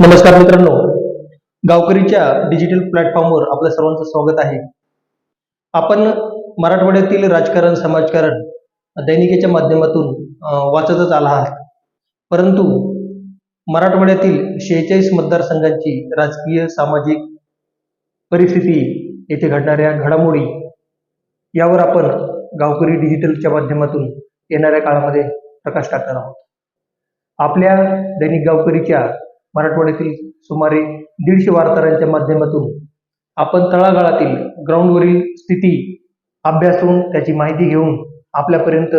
नमस्कार मित्रांनो. गावकरीच्या डिजिटल प्लॅटफॉर्मवर आपल्या सर्वांचं स्वागत आहे. आपण मराठवाड्यातील राजकारण समाजकारण दैनिकेच्या माध्यमातून वाचतच आला आहात. परंतु मराठवाड्यातील शेहेचाळीस मतदारसंघांची राजकीय सामाजिक परिस्थिती येथे घडणाऱ्या घडामोडी यावर आपण गावकरी डिजिटलच्या माध्यमातून येणाऱ्या काळामध्ये प्रकाश टाकणार आहोत. आपल्या दैनिक गावकरीच्या मराठवाड्यातील सुमारे दीडशे वार्ताहरांच्या माध्यमातून आपण तळागाळातील ग्राउंडवरील स्थिती अभ्यासून त्याची माहिती घेऊन आपल्यापर्यंत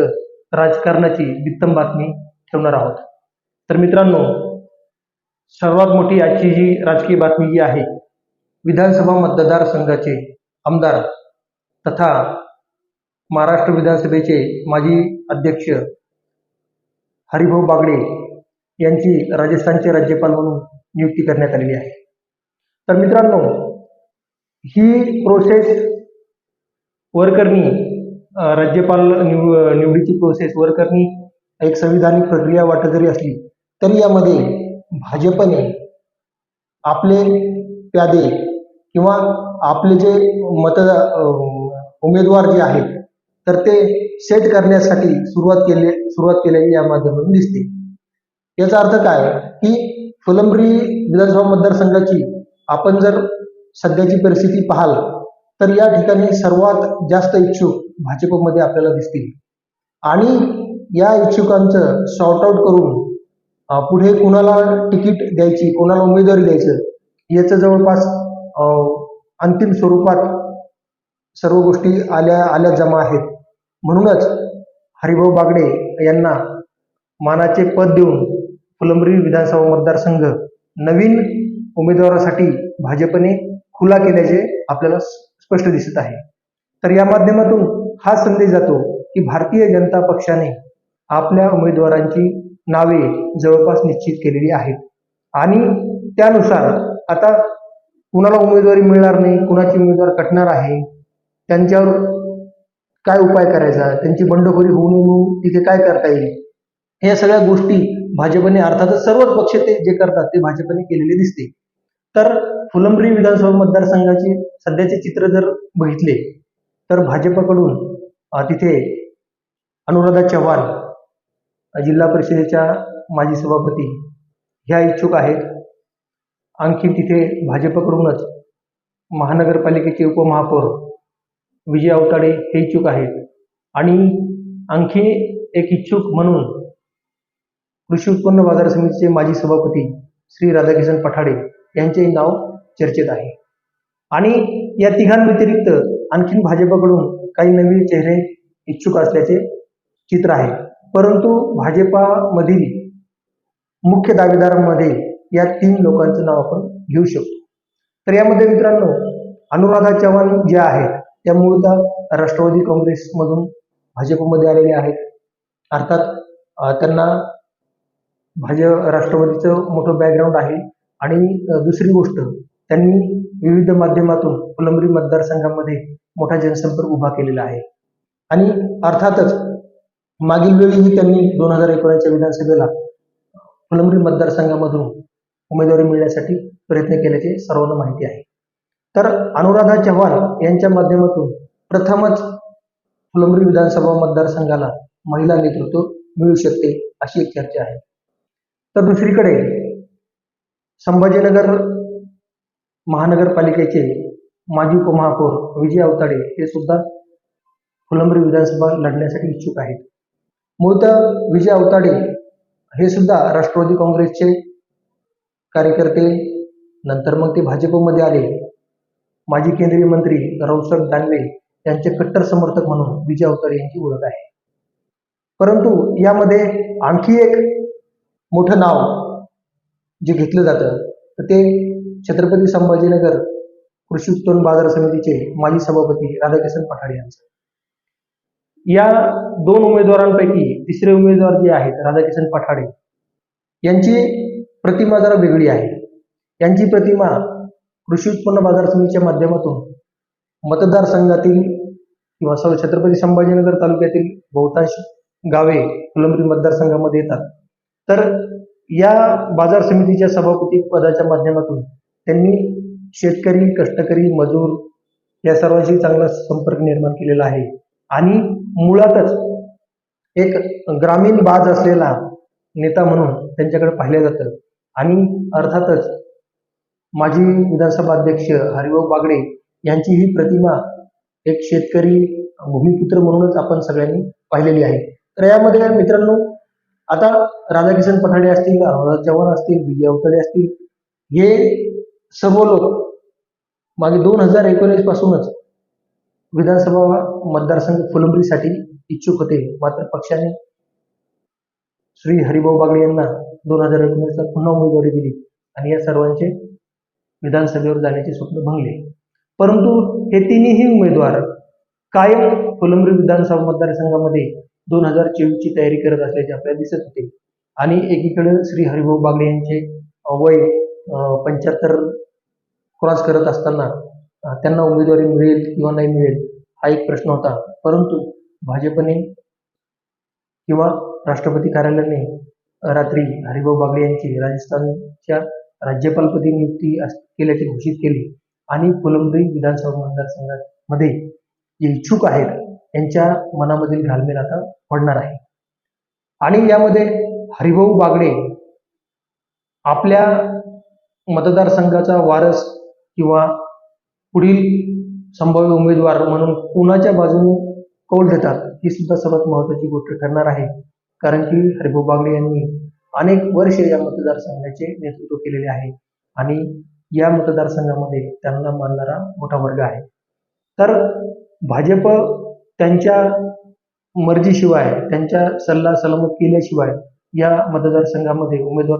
राजकारणाची वित्तम बातमी ठेवणार आहोत. तर मित्रांनो सर्वात मोठी आजची जी राजकीय बातमी जी आहे विधानसभा मतदारसंघाचे आमदार तथा महाराष्ट्र विधानसभेचे माजी अध्यक्ष हरिभाऊ बागडे यांची राजस्थानचे राज्यपाल म्हणून नियुक्ती करण्यात आलेली आहे. तर मित्रांनो ही प्रोसेस वरकरणी राज्यपाल निव निवडीची प्रोसेस वरकरणी एक संविधानिक प्रक्रिया वाटत जरी असली तरी यामध्ये भाजपने आपले प्यादे किंवा आपले जे मत उमेदवार जे आहेत तर ते सेट करण्यासाठी सुरुवात केले सुरुवात केलेली या माध्यमातून दिसते. याचा अर्थ काय की फुलंब्री विधानसभा मतदारसंघाची आपण जर सध्याची परिस्थिती पाहाल तर या ठिकाणी सर्वात जास्त इच्छुक भाजपमध्ये आपल्याला दिसतील. आणि या इच्छुकांचं सॉर्ट आउट करून पुढे कुणाला तिकीट द्यायची कोणाला उमेदवारी द्यायचं याचं जवळपास अंतिम स्वरूपात सर्व गोष्टी आल्या आल्या जमा आहेत. म्हणूनच हरिभाऊ बागडे यांना मानाचे पद देऊन फुलंब्री विधानसभा मतदारसंघ नवीन उमेदवारासाठी भाजपने खुला केल्याचे आपल्याला स्पष्ट दिसत आहे. तर या माध्यमातून हा संदेश जातो की भारतीय जनता पक्षाने आपल्या उमेदवारांची नावे जवळपास निश्चित केलेली आहेत. आणि त्यानुसार आता कुणाला उमेदवारी मिळणार नाही कुणाची उमेदवार कटणार आहे त्यांच्यावर काय उपाय करायचा त्यांची बंडखोरी होऊ नये म्हणून तिथे काय करता येईल? या सगळ्या गोष्टी भाजपने अर्थातच सर्वच पक्ष ते जे करतात ते भाजपने केलेले दिसते. तर फुलंब्री विधानसभा मतदारसंघाचे सध्याचे चित्र जर बघितले तर भाजपकडून तिथे अनुराधा चव्हाण जिल्हा परिषदेच्या माजी सभापती ह्या इच्छुक आहेत. आणखी तिथे भाजपकडूनच महानगरपालिकेचे उपमहापौर विजय अवताडे हे इच्छुक आहेत. आणि आणखी एक इच्छुक म्हणून कृषी उत्पन्न बाजार समितीचे माजी सभापती श्री राधाकिशन पठाडे यांचेही नाव चर्चेत आहे. आणि या तिघांव्यतिरिक्त आणखीन भाजपकडून काही नवीन चेहरे इच्छुक असल्याचे चित्र आहे. परंतु भाजपामधील मुख्य दावेदारांमध्ये या तीन लोकांचं नाव आपण घेऊ शकतो. तर यामध्ये मित्रांनो अनुराधा चव्हाण ज्या आहेत त्या मूळतः राष्ट्रवादी काँग्रेसमधून भाजपमध्ये आलेल्या आहेत. अर्थात त्यांना भाजप राष्ट्रवादीचं मोठं बॅकग्राऊंड आहे. आणि दुसरी गोष्ट त्यांनी विविध माध्यमातून फुलंब्री मतदारसंघामध्ये मोठा जनसंपर्क उभा केलेला आहे. आणि अर्थातच मागील वेळीही त्यांनी दोन हजार एकोणीसच्या विधानसभेला फुलंब्री मतदारसंघामधून उमेदवारी मिळण्यासाठी प्रयत्न केल्याचे सर्वांना माहिती आहे. तर अनुराधा चव्हाण यांच्या माध्यमातून प्रथमच फुलंब्री विधानसभा मतदारसंघाला महिला नेतृत्व मिळू शकते अशी एक चर्चा आहे. तर दुसरीकडे संभाजीनगर महानगरपालिकेचे माजी उपमहापौर विजय अवताडे हे सुद्धा फुलंब्री विधानसभा लढण्यासाठी इच्छुक आहेत. मूळतः विजय अवताडे हे सुद्धा राष्ट्रवादी काँग्रेसचे कार्यकर्ते नंतर मग ते भाजपमध्ये आले. माजी केंद्रीय मंत्री रावसाहेब दानवे यांचे कट्टर समर्थक म्हणून विजय अवताडे यांची ओळख आहे. परंतु यामध्ये आणखी एक मोठं नाव जे घेतलं जातं तर ते छत्रपती संभाजीनगर कृषी उत्पन्न बाजार समितीचे माजी सभापती राधाकिशन पठाडे यांचं. या दोन उमेदवारांपैकी तिसरे उमेदवार जे आहेत राधाकिशन पठाडे यांची प्रतिमा जरा वेगळी आहे. यांची प्रतिमा कृषी उत्पन्न बाजार समितीच्या माध्यमातून मतदारसंघातील किंवा छत्रपती संभाजीनगर तालुक्यातील बहुतांश गावे फुलंब्री मतदारसंघामध्ये येतात. तर या बाजार समितीच्या सभापती पदाच्या माध्यमातून त्यांनी शेतकरी कष्टकरी मजूर या सर्वांशी चांगला संपर्क निर्माण केलेला आहे. आणि मुळातच एक ग्रामीण बाज असलेला नेता म्हणून त्यांच्याकडे पाहिलं जातं. आणि अर्थातच माजी विधानसभा अध्यक्ष हरिभाऊ बागडे यांची ही प्रतिमा एक शेतकरी भूमिपुत्र म्हणूनच आपण सगळ्यांनी पाहिलेली आहे. तर यामध्ये मित्रांनो आता राधाकिशन पठाडे असतील अनुराध चव्हाण असतील विजय अवतडे असतील हे सर्व लोक मागे दोन हजार एकोणीस पासूनच विधानसभा मतदारसंघ फुलंबरीसाठी इच्छुक होते. मात्र पक्षाने श्री हरिभाऊ बागडे यांना दोन हजार एकोणीसला पुन्हा उमेदवारी दिली आणि या सर्वांचे विधानसभेवर जाण्याचे स्वप्न भंगले. परंतु हे तिन्ही उमेदवार कायम फुलंब्री विधानसभा मतदारसंघामध्ये दोन हजार चोवीसची तयारी करत असल्याचे आपल्याला दिसत होते. आणि एकीकडे श्री हरिभाऊ बागडे यांचे वय पंच्याहत्तर क्रॉस करत असताना त्यांना उमेदवारी मिळेल किंवा नाही मिळेल हा एक प्रश्न होता. परंतु भाजपने किंवा राष्ट्रपती कार्यालयाने रात्री हरिभाऊ बागडे यांची राजस्थानच्या राज्यपालपदी नियुक्ती अस- केल्याचे घोषित केले. आणि फुलंब्री विधानसभा मतदारसंघामध्ये जे इच्छुक आहेत. यांच्या मनामधील घालमेल आता पडणार आहे. आणि यामध्ये हरिभाऊ बागडे आपल्या मतदारसंघाचा वारस किंवा पुढील संभाव्य उमेदवार म्हणून कुणाच्या बाजूने कौल देतात ही सुद्धा सर्वात महत्वाची गोष्ट ठरणार आहे. कारण की हरिभाऊ बागडे यांनी अनेक वर्ष या मतदारसंघाचे नेतृत्व केलेले आहे आणि या मतदारसंघामध्ये त्यांना मानणारा मोठा वर्ग आहे. तर भाजप त्यांच्या मर्जीशिवाय त्यांच्या सल्ला सलामत केल्याशिवाय या मतदारसंघामध्ये उमेदवार